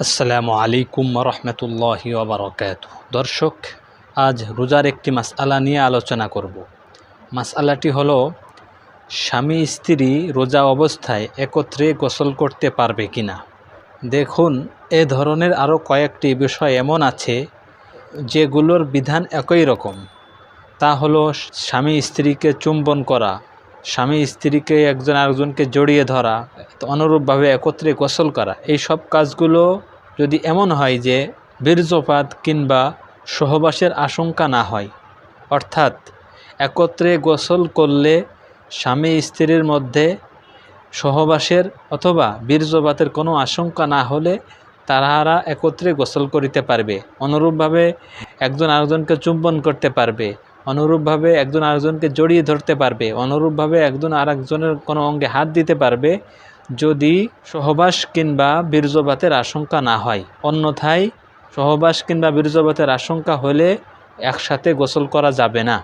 আসসালামু আলাইকুম রহমতুল্লাহি ওবরকাত। দর্শক, আজ রোজার একটি মাসআলা নিয়ে আলোচনা করব। মাসআলাটি হল, স্বামী স্ত্রী রোজা অবস্থায় একত্রে গোসল করতে পারবে কিনা? দেখুন, এ ধরনের আরও কয়েকটি বিষয় এমন আছে, যেগুলোর বিধান একই রকম। তা হলো, স্বামী স্ত্রীকে চুম্বন করা স্বামী স্ত্রীকে একজন আরেকজনকে জড়িয়ে ধরা অনুরূপভাবে একত্রে গোসল করা, এই সব কাজগুলো যদি এমন হয় যে বীর্যপাত কিংবা সহবাসের আশঙ্কা না হয়, অর্থাৎ একত্রে গোসল করলে স্বামী স্ত্রীর মধ্যে সহবাসের অথবা বীর্যপাতের কোনো আশঙ্কা না হলে তাহারা একত্রে গোসল করিতে পারবে, অনুরূপভাবে একজন আরেকজনকে চুম্বন করতে পারবে অনুরূপভাবে একজন আরেকজনকে জড়িয়ে ধরতে পারবে। অনুরূপভাবে একজন আরেকজনের কোনো অঙ্গে হাত দিতে পারবে যদি সহবাস কিংবা বীর্যপাতের আশঙ্কা না হয়। অন্যথায় সহবাস কিংবা বীর্যপাতের আশঙ্কা হলে একসাথে গোসল করা যাবে না।